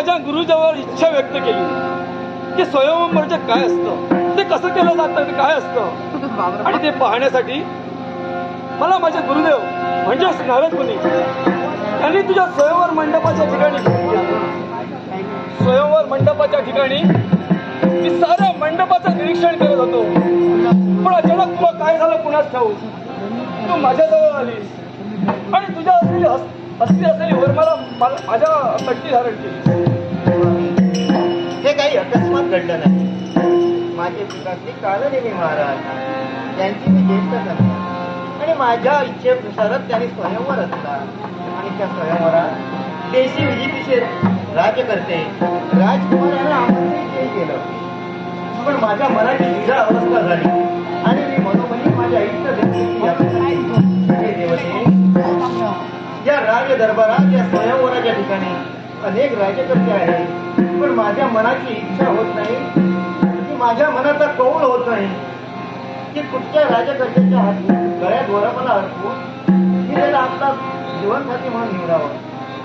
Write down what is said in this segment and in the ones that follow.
माझ्या गुरुजवळ इच्छा व्यक्त केली. की स्वयंवर म्हणजे काय असतं? ते कसं केलं जातं काय असतं? आणि ते पाहण्यासाठी मला माझे गुरुदेव म्हणजेच नारद मुनी त्यांनी तुझ्या स्वयंवर मंडपाच्या ठिकाणी स्वयंवर मंडपाच्या ठिकाणी मी साऱ्या मंडपाचं निरीक्षण करत होतो. पण अचानक तुला काय झालं कुणाच ठाऊ तू माझ्याजवळ आलीस. आणि तुझ्या असलेली हस्ती असलेली वर मला माझ्या कट्टी धारण केली. घडलं नाही. माझे पिताश्री कालनेमी महाराज त्यांची मी ज्येष्ठ कन्या. आणि माझ्या इच्छेनुसारच त्यांनी स्वयंवर असला आणि त्या स्वयंवरात देशी विजितीचे राज्यकर्ते राजकुमारांना आमंत्रित केलं पण माझ्या मनाची निजा अवस्था झाली. आणि मी मनोमनी माझ्या इष्ट देवते या राज दरबारात या स्वयंवराच्या ठिकाणी अनेक राज्यकर्ते आहेत. पण माझ्या मनाची इच्छा होत नाही. की माझ्या मनाचा कौल होत नाही. की कुठच्या राजकर्त्याच्या हाती गळ्यात वरपला अडकून मी त्याला आपला जीवनसाथी म्हणून निवडावं.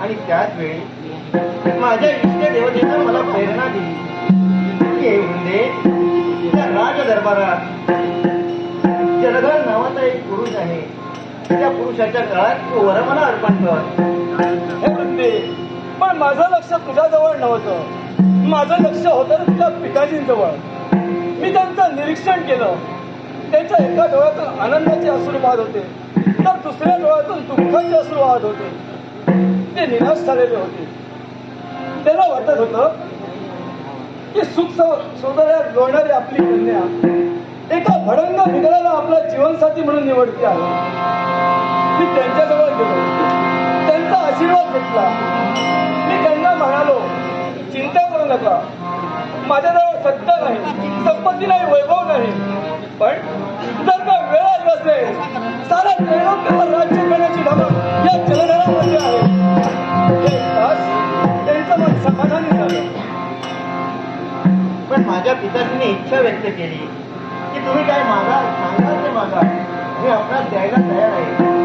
आणि त्याच वेळी माझ्या इष्ट देवतेनं मला प्रेरणा दिली. की हे म्हणजे त्या राज दरबारात जलधर नावाचा एक पुरुष आहे. त्या पुरुषाच्या काळात तू वरमला अर्पण कर. हे पण माझं लक्ष तुझ्याजवळ नव्हतं. माझं लक्ष होतं त्या पिताजींजवळ. मी त्यांचं निरीक्षण केलं. त्यांच्या एका डोळ्यातून आनंदाचे अश्रू वाहत होते. तर दुसऱ्या डोळ्यातून दुःखाचे अश्रू वाहत होते. ते निराश झालेले होते. त्यांना वाटत होतं की सुख सौंदर्यात लोळणारी आपली कन्या एका भडंग भिकाऱ्याला आपला जीवनसाथी म्हणून निवडते आहे. मी त्यांच्याजवळ गेलो. त्यांचा आशीर्वाद घेतला. मी त्यांना म्हणालो करू नका. माझ्याजवळ सत्ता नाही संपत्ती नाही वैभव नाही. पण जर का वेळ आली असेल सारा त्रैलोक्यावर राज्य करण्याची धमक या जलधरामध्ये आहे. हे ऐकताच त्यांचं मन समाधानी झालं. पण माझ्या पिताजीने इच्छा व्यक्त केली की तुम्ही काय मागा सांगा ते मागा? मी आपणास द्यायला तयार आहे.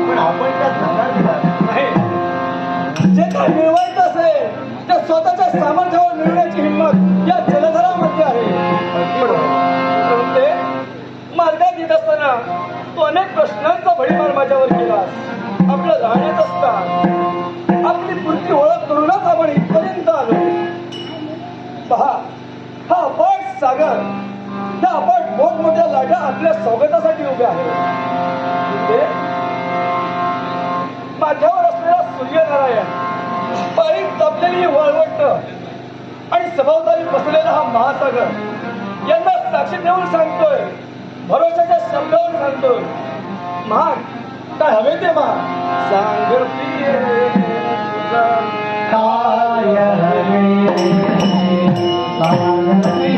तू अनेक प्रश्नांचा भडीमार माझ्यावर केलास आपलं राहण्यात असता आपली पुरती ओळख करूनच आपण इथपर्यंत आलो. पहा हा अपाट सागर त्या अपाट मोठमोठ्या लाटा आपल्या स्वागतासाठी उभ्या आहेत. माझ्यावर असलेला सूर्यनारायण बारीक तापलेली वळवट आणि सभोवताली बसलेला हा महासागर यांना साक्षी देऊन सांगतोय भरोशाच्या शब्दावर सांगतो महाग काय हवे ते महाग सांग काय हवे काय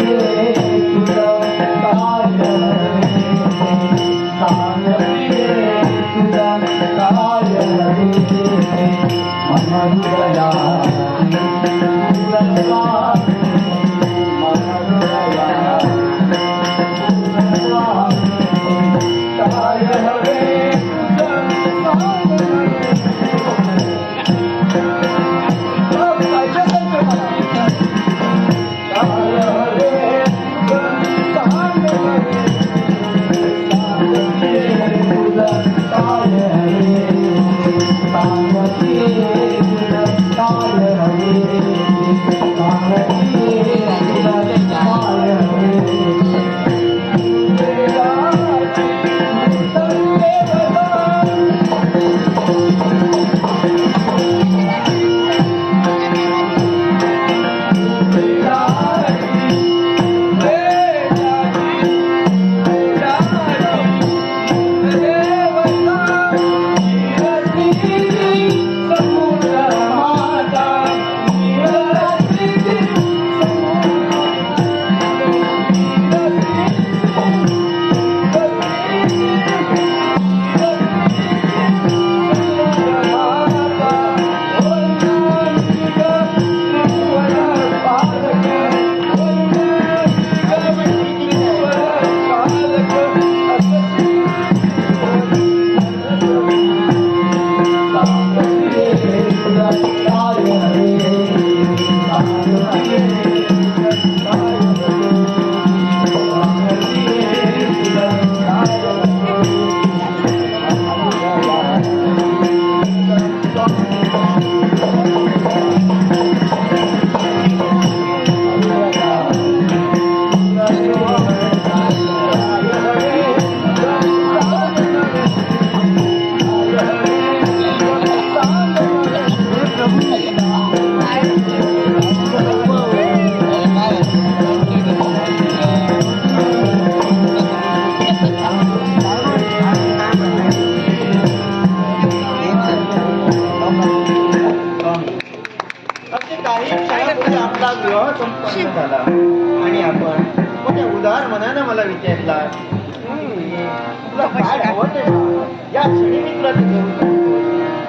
या क्षणी मी तुला ते देऊ शकतो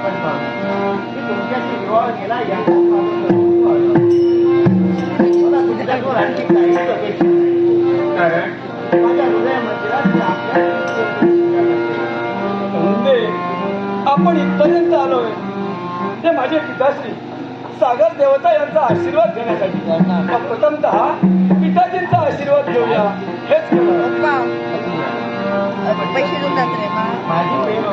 पण बघ, मी तुमच्याशी विवाह केला याचा मला तुमच्याजवळ आणखी काहीच अपेक्षा नाही. कारण? माझ्या हृदयामध्ये आपल्या मुंदे आपण इथपर्यंत आलोय. ते माझे पिताश्री सागर देवता यांचा आशीर्वाद घेण्यासाठी. मग प्रथमतः पिताजींचा आशीर्वाद घेऊया. हेच पैसे देऊन जात रे मा माझी प्रेम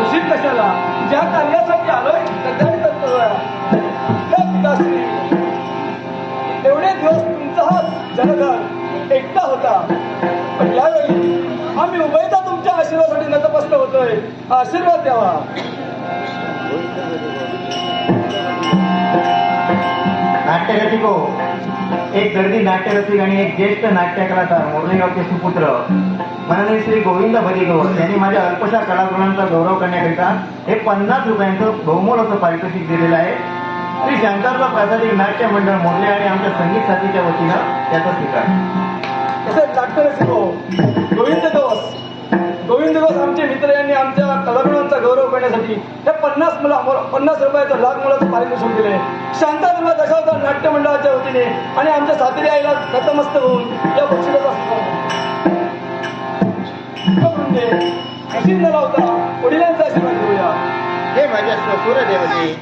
उशीर कशाला? ज्या कार्यासाठी आलोय त्याच्यासाठी करूया एवढे दिवस तुमचा हा जनघर एकटा होता. पण यावेळी आम्ही उभयता तुमच्या आशीर्वादासाठी नतमस्त होतोय. आशीर्वाद द्यावा. नाट्यरसिको एक दर्दी नाट्यरसिक आणि एक ज्येष्ठ नाट्यकलाकार मोरलेगावचे सुपुत्र. माननीय श्री गोविंद भदिगौर यांनी माझ्या अल्पशा कलागुणांचा गौरव करण्याकरिता हे पन्नास रुपयांचं बहुमोल असं पारितोषिक दिलेलं आहे. श्री शंकरला प्रासादिक नाट्य मंडळ मोरले आणि आमच्या संगीत साथीच्या वतीनं त्याचा स्वीकार. तसेच डॉक्टर गोविंद दोस गोविंद दोस आमचे मित्र यांनी आमच्या कलागुणांचा गौरव करण्यासाठी हे पन्नास मुला पन्नास रुपयाचं लाख मुलाचं पारितोषिक दिले शांतादुर्गा दशावतार नाट्य मंडळाच्या वतीने आणि आमच्या सातेरी आईला नतमस्त होऊन या बक्षिसाचा लावता वडिलांचा आशीर्वाद घेऊया. हे माझ्या ससुर देवते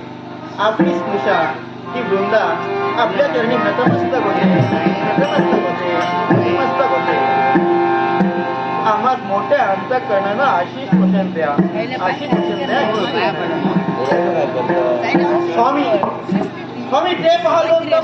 आपली स्नुषा ही वृंदा आपल्या चरणी नतमस्तक होते. नतमस्तक होते. नतमस्तक होते. आम्हा मोठ्या अंतकरणानं आशिष पोषण द्या. आशिष पोषण द्या? स्वामी आम्ही ते पाहलो आपल्या